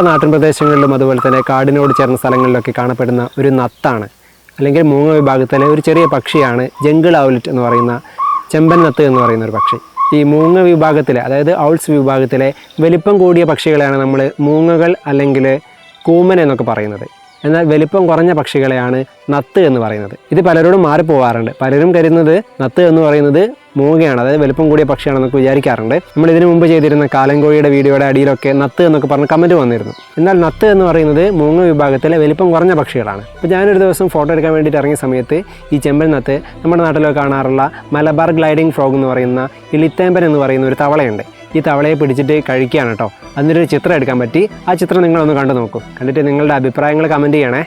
നമ്മുടെ നാട്ടിൻ പ്രദേശങ്ങളിലും അതുപോലെ തന്നെ കാടിനോട് ചേർന്ന സ്ഥലങ്ങളിലൊക്കെ കാണപ്പെടുന്ന ഒരു നത്താണ്. അല്ലെങ്കിൽ മൂങ്ങ വിഭാഗത്തിലെ ഒരു ചെറിയ പക്ഷിയാണ് ജംഗിൾ ഔലറ്റ് എന്ന് പറയുന്ന ചെമ്പൻ നത്ത് എന്ന് പറയുന്ന ഒരു പക്ഷി. ഈ മൂങ്ങ വിഭാഗത്തിലെ അതായത് ഔൾസ് വിഭാഗത്തിലെ വലിപ്പം കൂടിയ പക്ഷികളെയാണ് നമ്മൾ മൂങ്ങകൾ അല്ലെങ്കിൽ കൂമൻ എന്നൊക്കെ പറയുന്നത്. എന്നാൽ വലിപ്പം കുറഞ്ഞ പക്ഷികളെയാണ് നത്ത് എന്ന് പറയുന്നത്. ഇത് പലരോടും മാറിപ്പോവാറുണ്ട്. പലരും കരുതുന്നത് നത്ത് എന്ന് പറയുന്നത് മൂങ്ങയാണ് അതായത് വലിപ്പം കൂടിയ പക്ഷിയാണെന്നൊക്കെ വിചാരിക്കാറുണ്ട്. നമ്മൾ ഇതിനു മുമ്പ് ചെയ്തിരുന്ന കാലങ്കോഴിയുടെ വീഡിയോയുടെ അടിയിലൊക്കെ നത്ത് എന്നൊക്കെ പറഞ്ഞ് കമന്റ് വന്നിരുന്നു. എന്നാൽ നത്ത് എന്ന് പറയുന്നത് മൂങ്ങ വിഭാഗത്തിലെ വലിപ്പം കുറഞ്ഞ പക്ഷികളാണ്. അപ്പോൾ ഞാനൊരു ദിവസം ഫോട്ടോ എടുക്കാൻ വേണ്ടിയിട്ട് ഇറങ്ങിയ സമയത്ത് ഈ ചെമ്പൻ നത്ത് നമ്മുടെ നാട്ടിലൊക്കെ കാണാറുള്ള മലബാർ ഗ്ലൈഡിംഗ് ഫ്രോഗ് എന്ന് പറയുന്ന ഇളിത്തേമ്പൻ എന്ന് പറയുന്ന ഒരു തവളയുണ്ട്. ഈ തവളയെ പിടിച്ചിട്ട് കഴിക്കുകയാണ് കേട്ടോ. അതിന്റെ ഒരു ചിത്രം എടുക്കാൻ പറ്റി. ആ ചിത്രം നിങ്ങളൊന്ന് കണ്ടു നോക്കൂ. കണ്ടിട്ട് നിങ്ങളുടെ അഭിപ്രായങ്ങൾ കമന്റ് ചെയ്യണേ.